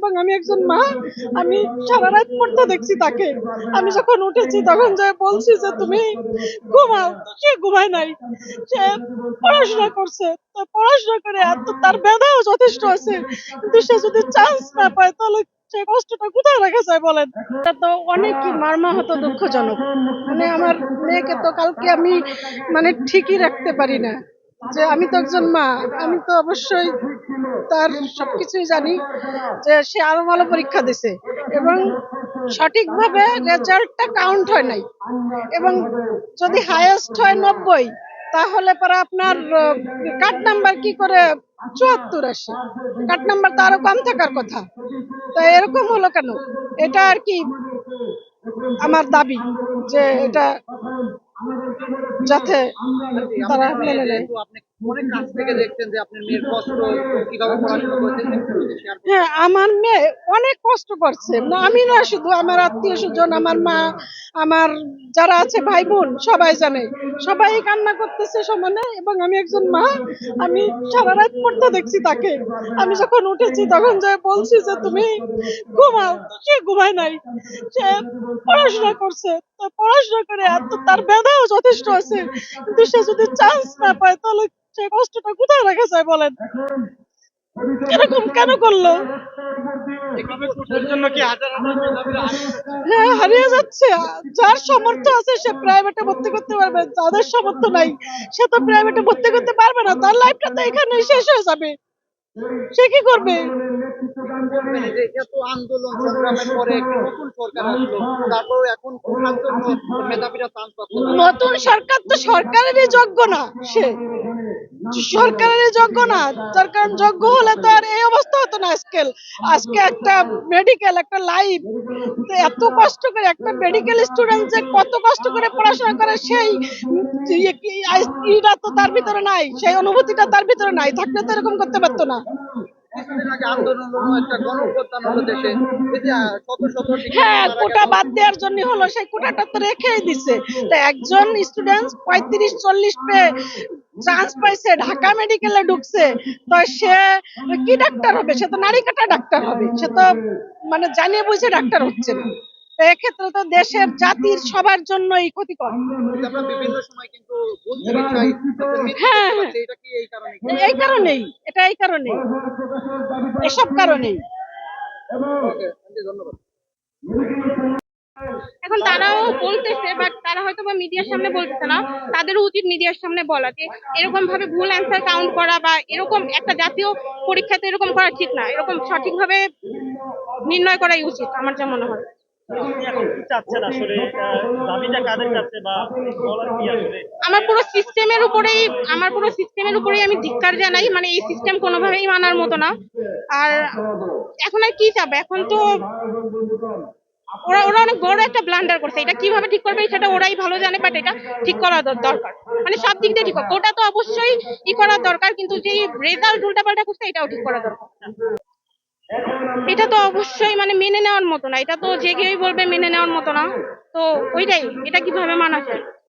এবং আমি একজন মা, আমি সারা রাত পড়তে দেখছি তাকে। আমি যখন উঠেছি তখন যে বলছি যে, তুমি ঘুমাও। সে ঘুমায় নাই। সে পড়াশোনা করছে। তো পড়াশোনা করে এত, তার ব্যথাও যথেষ্ট আছে। কিন্তু সে যদি চান্স না পায়, তাহলে সে কষ্টটা কোথায় রাখা যায় বলেন? এটা তো অনেকই মর্মাহত দুঃখজনক। মানে আমার মেয়েকে তো কালকে আমি মানে ঠিকই রাখতে পারি না। যে আমি তো একজন মা, আমি তো অবশ্যই তার সবকিছুই জানি যে সে আরও ভালো পরীক্ষা দিছে এবং সঠিকভাবে রেজাল্টটা কাউন্ট হয় নাই। এবং যদি হায়েস্ট হয় নব্বই, তাহলে পরে আপনার কাট নাম্বার কি করে চুয়াত্তর আসে? কাট নাম্বার তো আরও কম থাকার কথা। তো এরকম হলো কেন? এটা আর কি আমার দাবি যে এটা যাতে তারা মেনে নেয়। হ্যাঁ আমার মেয়ে অনেক কষ্ট করছে। আমি না শুধু আমার আত্মীয় স্বজন, আমার মা, আমার যারা আছে ভাই বোন, সবাই জানে। সবাই কান্না করতেছে সমানে এবং আমি একজন মা, আমি সারা রাত পড়তে দেখছি তাকে। আমি যখন উঠেছি তখন যে বলছি যে, তুমি ঘুমাও, সে ঘুমায় নাই, সে পড়াশোনা করছে। পড়াশোনা করে এত তার ব্যথাও যথেষ্ট আছে। কিন্তু সে যদি চান্স না পায় তাহলে সে কষ্টটা কোথায় রাখা যায় বলেন? এরকম কেন করল? হ্যাঁ হারিয়ে যাচ্ছে। যার সামর্থ্য আছে সে প্রাইভেটে ভর্তি করতে পারবে। যাদের সামর্থ্য নাই, সে তো প্রাইভেটে ভর্তি করতে পারবে না। তার লাইফটা তো এখানে শেষ হয়ে যাবে। সে কি করবে? এত আন্দোলন সংগ্রামের পরে একটি নতুন সরকার আসলো তারপরেও এখন কোথার জন্য মেধাবীরা চান্স পাচ্ছে নতুন সরকার তো সরকারেরই যোগ্য না সে সরকারেরই যোগ্য না তার কারণ যোগ্য হলে তো আর এই অবস্থা হতো না আজকাল। আজকে একটা মেডিকেল একটা লাইফ এত কষ্ট করে একটা মেডিকেল স্টুডেন্ট যে কত কষ্ট করে পড়াশোনা করে সেই উম, ইয়ে ইটা তো তার ভিতরে নাই সেই অনুভূতিটা তার ভিতরে নাই থাকলে তো এরকম করতে পারতো না। কিছুদিন আগে আন্দোলন হলো একটা গণঅভ্যুত্থান হলো দেশে। এই যে আহ, শত শত হ্যাঁ কোটা বাদ দেওয়ার জন্য হলো সেই কোটাটা তো রেখেই দিছে। তো একজন স্টুডেন্ট পঁয়ত্রিশ চল্লিশ পেয়ে চান্স পাইছে ঢাকা মেডিকেলে ঢুকছে। তো সে কি ডাক্তার হবে? সে তো নারী কাটা ডাক্তার হবে। সে তো মানে জানিয়ে বুঝে ডাক্তার হচ্ছে না। এক্ষেত্রে তো দেশের জাতির সবার জন্যই ক্ষতিকর। হ্যাঁ, কি এই কারণে? এই কারণেই এটা এই কারণেই। এসব কারণেই। এখন তারাও বলতেছে বাট তারা হয়তো বা মিডিয়ার সামনে বলতেছে না। তাদেরও উচিত মিডিয়ার সামনে বলা যে এরকম ভাবে ভুল অ্যান্সার কাউন্ট করা বা এরকম একটা জাতীয় পরীক্ষাতে এরকম করা ঠিক না। এরকম সঠিকভাবে নির্ণয় করাই উচিত আমার যা মনে হয়। আমার পুরো সিস্টেমের উপরেই, আমার পুরো সিস্টেমের উপরেই আমি ধিক্কার জানাই মানে এই সিস্টেম কোনোভাবেই মানার মতো না। আর এখন আর কি চাবে? এখন তো ওরা ওরা অনেক বড় একটা ব্লান্ডার করছে। এটা কীভাবে ঠিক করবে সেটা ওরাই ভালো জানে বাট এটা ঠিক করা দরকার। মানে সব দিক দিয়ে ঠিক ওটা তো অবশ্যই ই করা দরকার, কিন্তু যে রেজাল্ট উল্টাপাল্টা করছে, এটাও ঠিক করা দরকার। এটা তো অবশ্যই মানে মেনে নেওয়ার মতো না। এটা তো যে কেউই বলবে মেনে নেওয়ার মতো না। তো ওইটাই, এটা কীভাবে মানা যায়